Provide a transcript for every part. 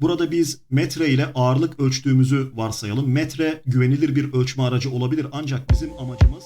Burada biz metre ile ağırlık ölçtüğümüzü varsayalım. Metre güvenilir bir ölçme aracı olabilir ancak bizim amacımız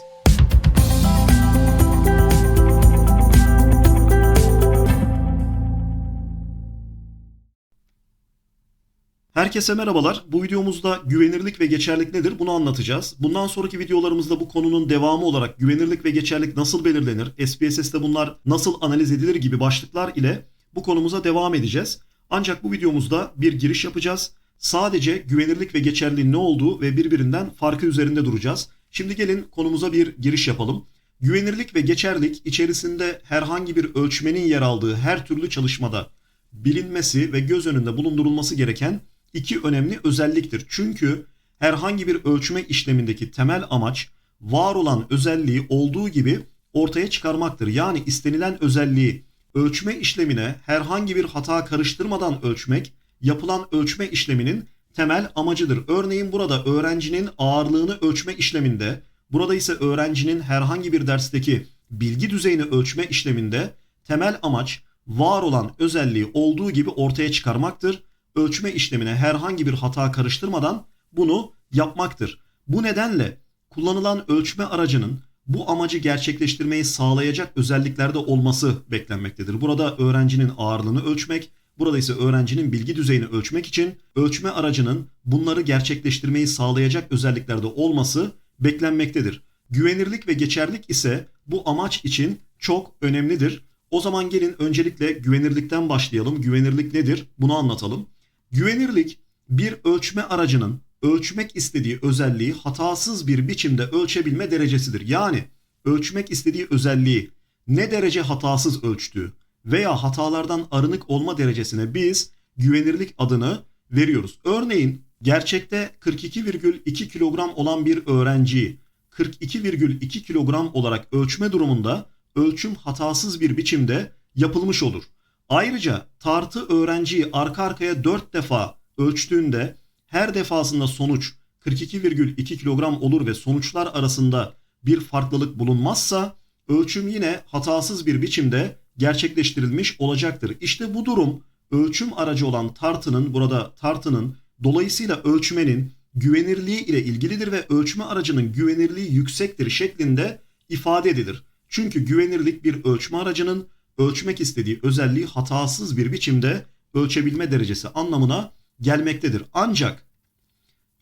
Herkese merhabalar. Bu videomuzda güvenirlik ve geçerlik nedir bunu anlatacağız. Bundan sonraki videolarımızda bu konunun devamı olarak güvenirlik ve geçerlik nasıl belirlenir, SPSS'te bunlar nasıl analiz edilir gibi başlıklar ile bu konumuza devam edeceğiz. Ancak bu videomuzda bir giriş yapacağız. Sadece güvenirlik ve geçerliliğin ne olduğu ve birbirinden farkı üzerinde duracağız. Şimdi gelin konumuza bir giriş yapalım. Güvenirlik ve geçerlik içerisinde herhangi bir ölçmenin yer aldığı her türlü çalışmada bilinmesi ve göz önünde bulundurulması gereken iki önemli özelliktir. Çünkü herhangi bir ölçme işlemindeki temel amaç var olan özelliği olduğu gibi ortaya çıkarmaktır. Yani istenilen özelliği ölçme işlemine herhangi bir hata karıştırmadan ölçmek yapılan ölçme işleminin temel amacıdır. Örneğin burada öğrencinin ağırlığını ölçme işleminde, burada ise öğrencinin herhangi bir dersteki bilgi düzeyini ölçme işleminde temel amaç var olan özelliği olduğu gibi ortaya çıkarmaktır. Ölçme işlemine herhangi bir hata karıştırmadan bunu yapmaktır. Bu nedenle kullanılan ölçme aracının bu amacı gerçekleştirmeyi sağlayacak özelliklerde olması beklenmektedir. Burada öğrencinin ağırlığını ölçmek, burada ise öğrencinin bilgi düzeyini ölçmek için ölçme aracının bunları gerçekleştirmeyi sağlayacak özelliklerde olması beklenmektedir. Güvenirlik ve geçerlik ise bu amaç için çok önemlidir. O zaman gelin öncelikle güvenirlikten başlayalım. Güvenirlik nedir? Bunu anlatalım. Güvenirlik bir ölçme aracının ölçmek istediği özelliği hatasız bir biçimde ölçebilme derecesidir. Yani ölçmek istediği özelliği ne derece hatasız ölçtüğü veya hatalardan arınık olma derecesine biz güvenirlik adını veriyoruz. Örneğin gerçekte 42,2 kilogram olan bir öğrenciyi 42,2 kilogram olarak ölçme durumunda ölçüm hatasız bir biçimde yapılmış olur. Ayrıca tartı öğrenciyi arka arkaya 4 defa ölçtüğünde her defasında sonuç 42,2 kilogram olur ve sonuçlar arasında bir farklılık bulunmazsa ölçüm yine hatasız bir biçimde gerçekleştirilmiş olacaktır. İşte bu durum ölçüm aracı olan tartının burada tartının dolayısıyla ölçmenin güvenirliği ile ilgilidir ve ölçme aracının güvenirliği yüksektir şeklinde ifade edilir. Çünkü güvenirlik bir ölçme aracının ölçmek istediği özelliği hatasız bir biçimde ölçebilme derecesi anlamına gelmektedir. Ancak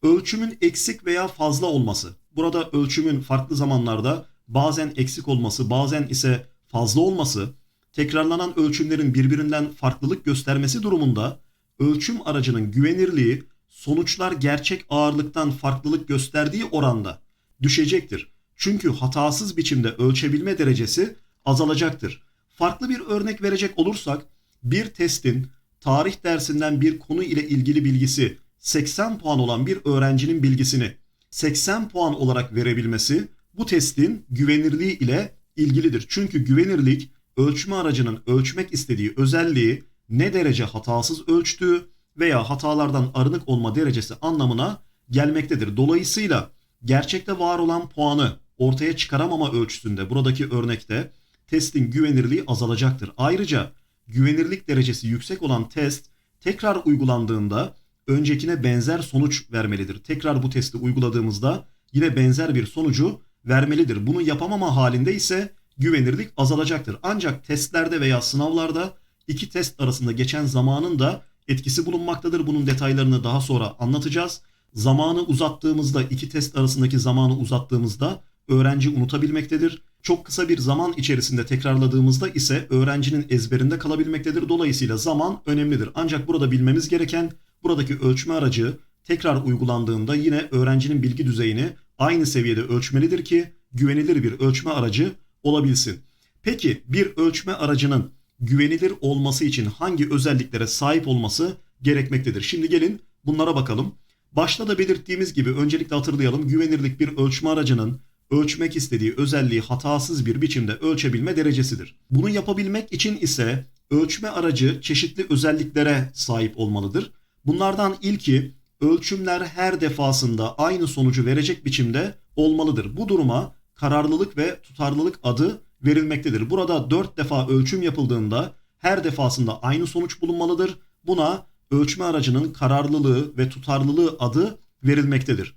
ölçümün eksik veya fazla olması, burada ölçümün farklı zamanlarda bazen eksik olması, bazen ise fazla olması, tekrarlanan ölçümlerin birbirinden farklılık göstermesi durumunda ölçüm aracının güvenirliği sonuçlar gerçek ağırlıktan farklılık gösterdiği oranda düşecektir. Çünkü hatasız biçimde ölçebilme derecesi azalacaktır. Farklı bir örnek verecek olursak bir testin tarih dersinden bir konu ile ilgili bilgisi 80 puan olan bir öğrencinin bilgisini 80 puan olarak verebilmesi bu testin güvenirliği ile ilgilidir. Çünkü güvenirlik ölçme aracının ölçmek istediği özelliği ne derece hatasız ölçtüğü veya hatalardan arınık olma derecesi anlamına gelmektedir. Dolayısıyla gerçekte var olan puanı ortaya çıkaramama ölçüsünde buradaki örnekte testin güvenirliği azalacaktır. Ayrıca güvenirlik derecesi yüksek olan test tekrar uygulandığında öncekine benzer sonuç vermelidir. Tekrar bu testi uyguladığımızda yine benzer bir sonucu vermelidir. Bunu yapamama halinde ise güvenirlik azalacaktır. Ancak testlerde veya sınavlarda iki test arasında geçen zamanın da etkisi bulunmaktadır. Bunun detaylarını daha sonra anlatacağız. Zamanı uzattığımızda iki test arasındaki zamanı uzattığımızda öğrenci unutabilmektedir. Çok kısa bir zaman içerisinde tekrarladığımızda ise öğrencinin ezberinde kalabilmektedir. Dolayısıyla zaman önemlidir. Ancak burada bilmemiz gereken buradaki ölçme aracı tekrar uygulandığında yine öğrencinin bilgi düzeyini aynı seviyede ölçmelidir ki güvenilir bir ölçme aracı olabilsin. Peki bir ölçme aracının güvenilir olması için hangi özelliklere sahip olması gerekmektedir? Şimdi gelin bunlara bakalım. Başta da belirttiğimiz gibi öncelikle hatırlayalım güvenirlik bir ölçme aracının ölçmek istediği özelliği hatasız bir biçimde ölçebilme derecesidir. Bunu yapabilmek için ise ölçme aracı çeşitli özelliklere sahip olmalıdır. Bunlardan ilki ölçümler her defasında aynı sonucu verecek biçimde olmalıdır. Bu duruma kararlılık ve tutarlılık adı verilmektedir. Burada 4 defa ölçüm yapıldığında her defasında aynı sonuç bulunmalıdır. Buna ölçme aracının kararlılığı ve tutarlılığı adı verilmektedir.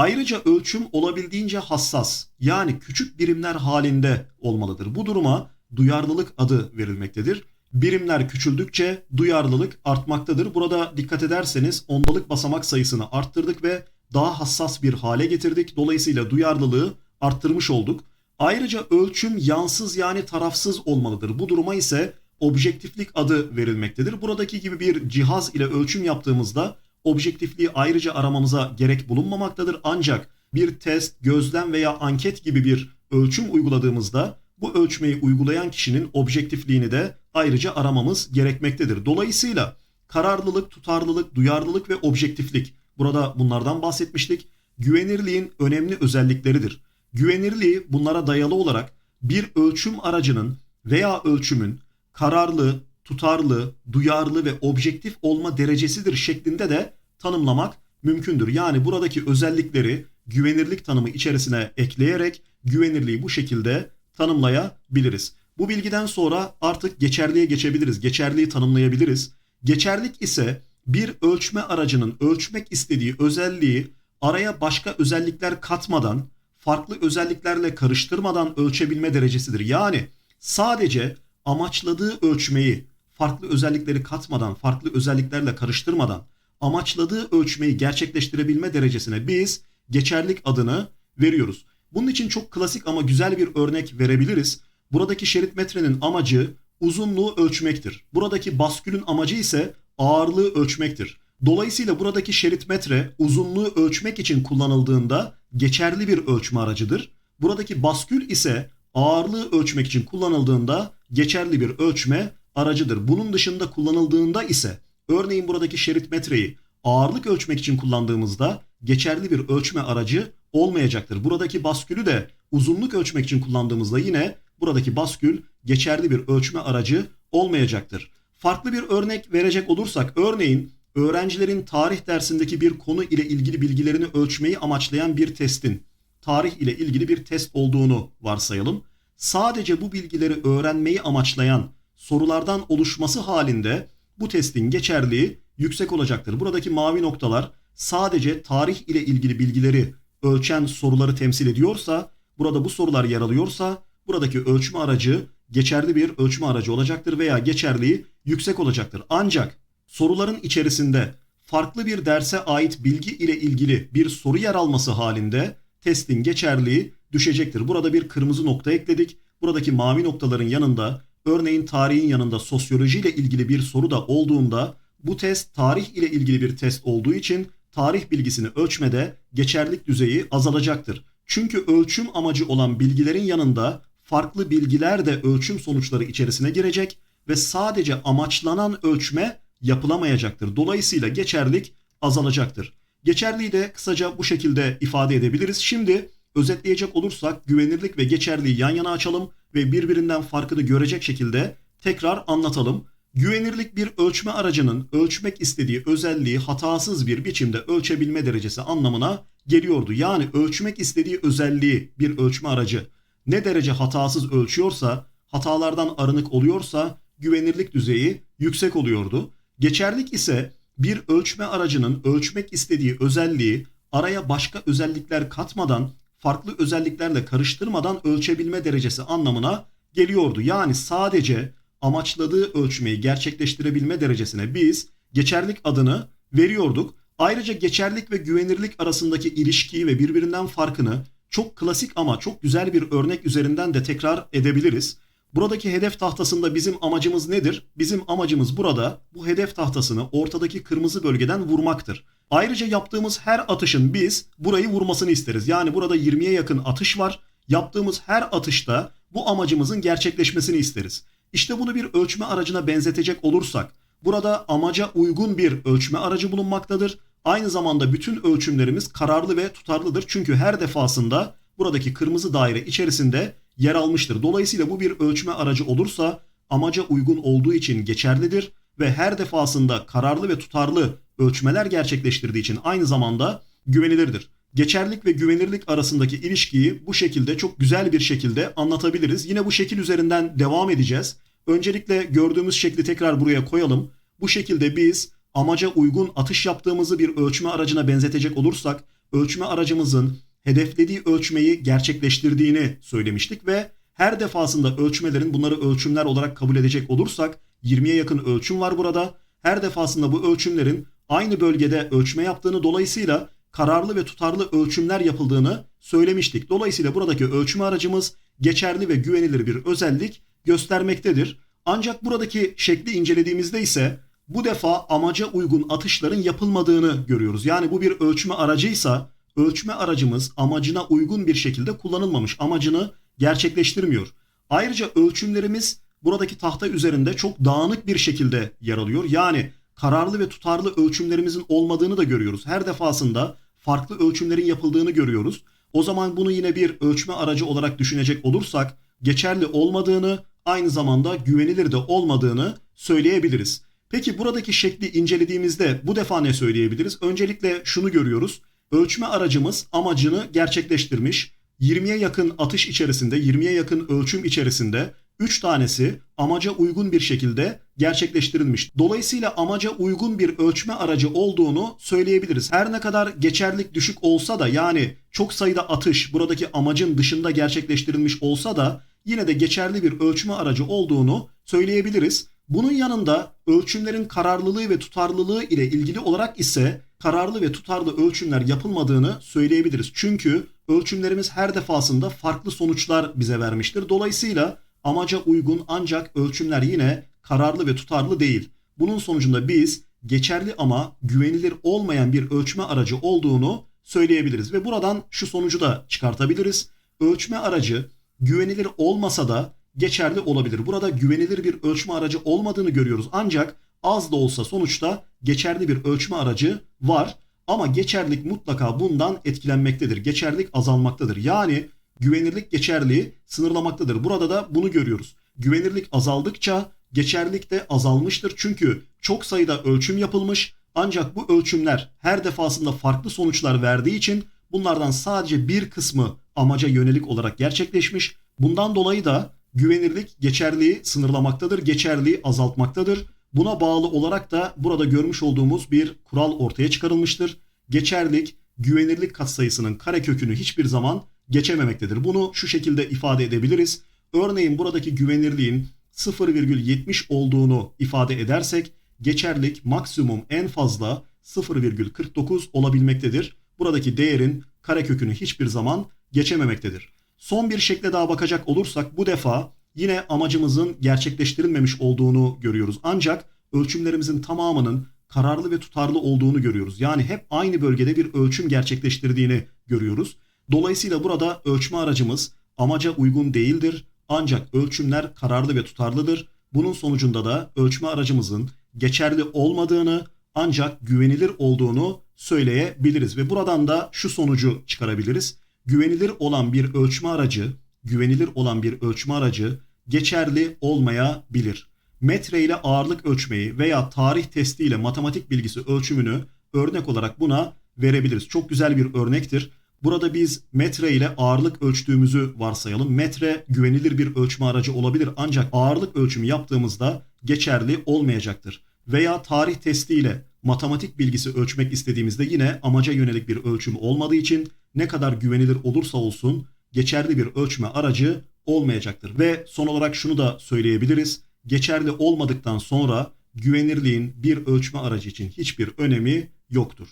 Ayrıca ölçüm olabildiğince hassas yani küçük birimler halinde olmalıdır. Bu duruma duyarlılık adı verilmektedir. Birimler küçüldükçe duyarlılık artmaktadır. Burada dikkat ederseniz ondalık basamak sayısını arttırdık ve daha hassas bir hale getirdik. Dolayısıyla duyarlılığı arttırmış olduk. Ayrıca ölçüm yansız yani tarafsız olmalıdır. Bu duruma ise objektiflik adı verilmektedir. Buradaki gibi bir cihaz ile ölçüm yaptığımızda objektifliği ayrıca aramamıza gerek bulunmamaktadır. Ancak bir test, gözlem veya anket gibi bir ölçüm uyguladığımızda bu ölçmeyi uygulayan kişinin objektifliğini de ayrıca aramamız gerekmektedir. Dolayısıyla kararlılık, tutarlılık, duyarlılık ve objektiflik burada bunlardan bahsetmiştik. Güvenirliğin önemli özellikleridir. Güvenirliği bunlara dayalı olarak bir ölçüm aracının veya ölçümün kararlı, tutarlı, duyarlı ve objektif olma derecesidir şeklinde de tanımlamak mümkündür. Yani buradaki özellikleri güvenirlik tanımı içerisine ekleyerek güvenirliği bu şekilde tanımlayabiliriz. Bu bilgiden sonra artık geçerliğe geçebiliriz. Geçerliği tanımlayabiliriz. Geçerlik ise bir ölçme aracının ölçmek istediği özelliği araya başka özellikler katmadan, farklı özelliklerle karıştırmadan ölçebilme derecesidir. Yani sadece amaçladığı ölçmeyi farklı özellikleri katmadan, farklı özelliklerle karıştırmadan amaçladığı ölçmeyi gerçekleştirebilme derecesine biz geçerlik adını veriyoruz. Bunun için çok klasik ama güzel bir örnek verebiliriz. Buradaki şerit metrenin amacı uzunluğu ölçmektir. Buradaki baskülün amacı ise ağırlığı ölçmektir. Dolayısıyla buradaki şerit metre uzunluğu ölçmek için kullanıldığında geçerli bir ölçme aracıdır. Buradaki baskül ise ağırlığı ölçmek için kullanıldığında geçerli bir ölçme aracıdır. Bunun dışında kullanıldığında ise örneğin buradaki şerit metreyi ağırlık ölçmek için kullandığımızda geçerli bir ölçme aracı olmayacaktır. Buradaki baskülü de uzunluk ölçmek için kullandığımızda yine buradaki baskül geçerli bir ölçme aracı olmayacaktır. Farklı bir örnek verecek olursak örneğin öğrencilerin tarih dersindeki bir konu ile ilgili bilgilerini ölçmeyi amaçlayan bir testin tarih ile ilgili bir test olduğunu varsayalım. Sadece bu bilgileri öğrenmeyi amaçlayan sorulardan oluşması halinde bu testin geçerliği yüksek olacaktır. Buradaki mavi noktalar sadece tarih ile ilgili bilgileri ölçen soruları temsil ediyorsa, burada bu sorular yer alıyorsa buradaki ölçme aracı geçerli bir ölçme aracı olacaktır veya geçerliği yüksek olacaktır. Ancak soruların içerisinde farklı bir derse ait bilgi ile ilgili bir soru yer alması halinde testin geçerliği düşecektir. Burada bir kırmızı nokta ekledik. Buradaki mavi noktaların yanında örneğin tarihin yanında sosyoloji ile ilgili bir soru da olduğunda bu test tarih ile ilgili bir test olduğu için tarih bilgisini ölçmede geçerlilik düzeyi azalacaktır. Çünkü ölçüm amacı olan bilgilerin yanında farklı bilgiler de ölçüm sonuçları içerisine girecek ve sadece amaçlanan ölçme yapılamayacaktır. Dolayısıyla geçerlik azalacaktır. Geçerliği de kısaca bu şekilde ifade edebiliriz. Şimdi özetleyecek olursak güvenirlik ve geçerliği yan yana açalım ve birbirinden farkını görecek şekilde tekrar anlatalım. Güvenirlik bir ölçme aracının ölçmek istediği özelliği hatasız bir biçimde ölçebilme derecesi anlamına geliyordu. Yani ölçmek istediği özelliği bir ölçme aracı ne derece hatasız ölçüyorsa, hatalardan arınık oluyorsa güvenirlik düzeyi yüksek oluyordu. Geçerlik ise bir ölçme aracının ölçmek istediği özelliği araya başka özellikler katmadan, farklı özelliklerle karıştırmadan ölçebilme derecesi anlamına geliyordu. Yani sadece amaçladığı ölçmeyi gerçekleştirebilme derecesine biz geçerlik adını veriyorduk. Ayrıca geçerlik ve güvenirlik arasındaki ilişkiyi ve birbirinden farkını çok klasik ama çok güzel bir örnek üzerinden de tekrar edebiliriz. Buradaki hedef tahtasında bizim amacımız nedir? Bizim amacımız burada bu hedef tahtasını ortadaki kırmızı bölgeden vurmaktır. Ayrıca yaptığımız her atışın biz burayı vurmasını isteriz. Yani burada 20'ye yakın atış var. Yaptığımız her atışta bu amacımızın gerçekleşmesini isteriz. İşte bunu bir ölçme aracına benzetecek olursak burada amaca uygun bir ölçme aracı bulunmaktadır. Aynı zamanda bütün ölçümlerimiz kararlı ve tutarlıdır. Çünkü her defasında buradaki kırmızı daire içerisinde yer almıştır. Dolayısıyla bu bir ölçme aracı olursa amaca uygun olduğu için geçerlidir ve her defasında kararlı ve tutarlı ölçmeler gerçekleştirdiği için aynı zamanda güvenilirdir. Geçerlik ve güvenirlik arasındaki ilişkiyi bu şekilde çok güzel bir şekilde anlatabiliriz. Yine bu şekil üzerinden devam edeceğiz. Öncelikle gördüğümüz şekli tekrar buraya koyalım. Bu şekilde biz amaca uygun atış yaptığımızı bir ölçme aracına benzetecek olursak ölçme aracımızın hedeflediği ölçmeyi gerçekleştirdiğini söylemiştik ve her defasında ölçmelerin bunları ölçümler olarak kabul edecek olursak 20'ye yakın ölçüm var burada. Her defasında bu ölçümlerin aynı bölgede ölçme yaptığını dolayısıyla kararlı ve tutarlı ölçümler yapıldığını söylemiştik. Dolayısıyla buradaki ölçme aracımız geçerli ve güvenilir bir özellik göstermektedir. Ancak buradaki şekli incelediğimizde ise bu defa amaca uygun atışların yapılmadığını görüyoruz. Yani bu bir ölçme aracıysa ölçme aracımız amacına uygun bir şekilde kullanılmamış. Amacını gerçekleştirmiyor. Ayrıca ölçümlerimiz buradaki tahta üzerinde çok dağınık bir şekilde yer alıyor. Yani kararlı ve tutarlı ölçümlerimizin olmadığını da görüyoruz. Her defasında farklı ölçümlerin yapıldığını görüyoruz. O zaman bunu yine bir ölçme aracı olarak düşünecek olursak geçerli olmadığını aynı zamanda güvenilir de olmadığını söyleyebiliriz. Peki buradaki şekli incelediğimizde bu defa ne söyleyebiliriz? Öncelikle şunu görüyoruz. Ölçme aracımız amacını gerçekleştirmiş. 20'ye yakın atış içerisinde, 20'ye yakın ölçüm içerisinde 3 tanesi amaca uygun bir şekilde gerçekleştirilmiş. Dolayısıyla amaca uygun bir ölçme aracı olduğunu söyleyebiliriz. Her ne kadar geçerlik düşük olsa da yani çok sayıda atış buradaki amacın dışında gerçekleştirilmiş olsa da yine de geçerli bir ölçme aracı olduğunu söyleyebiliriz. Bunun yanında ölçümlerin kararlılığı ve tutarlılığı ile ilgili olarak ise kararlı ve tutarlı ölçümler yapılmadığını söyleyebiliriz. Çünkü ölçümlerimiz her defasında farklı sonuçlar bize vermiştir. Dolayısıyla amaca uygun ancak ölçümler yine kararlı ve tutarlı değil. Bunun sonucunda biz geçerli ama güvenilir olmayan bir ölçme aracı olduğunu söyleyebiliriz ve buradan şu sonucu da çıkartabiliriz. Ölçme aracı güvenilir olmasa da geçerli olabilir. Burada güvenilir bir ölçme aracı olmadığını görüyoruz. Ancak az da olsa sonuçta geçerli bir ölçme aracı var. Ama geçerlik mutlaka bundan etkilenmektedir. Geçerlik azalmaktadır. Yani güvenirlik geçerliği sınırlamaktadır. Burada da bunu görüyoruz. Güvenirlik azaldıkça geçerlilik de azalmıştır. Çünkü çok sayıda ölçüm yapılmış ancak bu ölçümler her defasında farklı sonuçlar verdiği için bunlardan sadece bir kısmı amaca yönelik olarak gerçekleşmiş. Bundan dolayı da güvenirlik geçerliği sınırlamaktadır, geçerliği azaltmaktadır. Buna bağlı olarak da burada görmüş olduğumuz bir kural ortaya çıkarılmıştır. Geçerlik güvenirlik katsayısının karekökünü hiçbir zaman geçememektedir. Bunu şu şekilde ifade edebiliriz. Örneğin buradaki güvenirliğin 0,70 olduğunu ifade edersek geçerlik maksimum en fazla 0,49 olabilmektedir. Buradaki değerin karekökünü hiçbir zaman geçememektedir. Son bir şekle daha bakacak olursak bu defa yine amacımızın gerçekleştirilmemiş olduğunu görüyoruz. Ancak ölçümlerimizin tamamının kararlı ve tutarlı olduğunu görüyoruz. Yani hep aynı bölgede bir ölçüm gerçekleştirdiğini görüyoruz. Dolayısıyla burada ölçme aracımız amaca uygun değildir. Ancak ölçümler kararlı ve tutarlıdır. Bunun sonucunda da ölçme aracımızın geçerli olmadığını ancak güvenilir olduğunu söyleyebiliriz ve buradan da şu sonucu çıkarabiliriz. Güvenilir olan bir ölçme aracı, güvenilir olan bir ölçme aracı geçerli olmayabilir. Metre ile ağırlık ölçmeyi veya tarih testi ile matematik bilgisi ölçümünü örnek olarak buna verebiliriz. Çok güzel bir örnektir. Burada biz metre ile ağırlık ölçtüğümüzü varsayalım. Metre güvenilir bir ölçme aracı olabilir ancak ağırlık ölçümü yaptığımızda geçerli olmayacaktır. Veya tarih testi ile matematik bilgisi ölçmek istediğimizde yine amaca yönelik bir ölçüm olmadığı için ne kadar güvenilir olursa olsun geçerli bir ölçme aracı olmayacaktır. Ve son olarak şunu da söyleyebiliriz. Geçerli olmadıktan sonra güvenirliğin bir ölçme aracı için hiçbir önemi yoktur.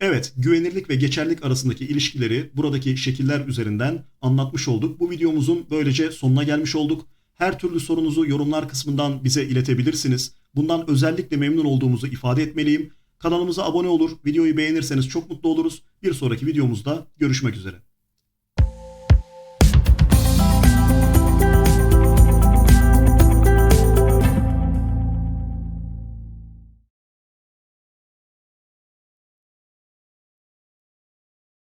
Evet, güvenirlik ve geçerlik arasındaki ilişkileri buradaki şekiller üzerinden anlatmış olduk. Bu videomuzun böylece sonuna gelmiş olduk. Her türlü sorunuzu yorumlar kısmından bize iletebilirsiniz. Bundan özellikle memnun olduğumuzu ifade etmeliyim. Kanalımıza abone olur, videoyu beğenirseniz çok mutlu oluruz. Bir sonraki videomuzda görüşmek üzere.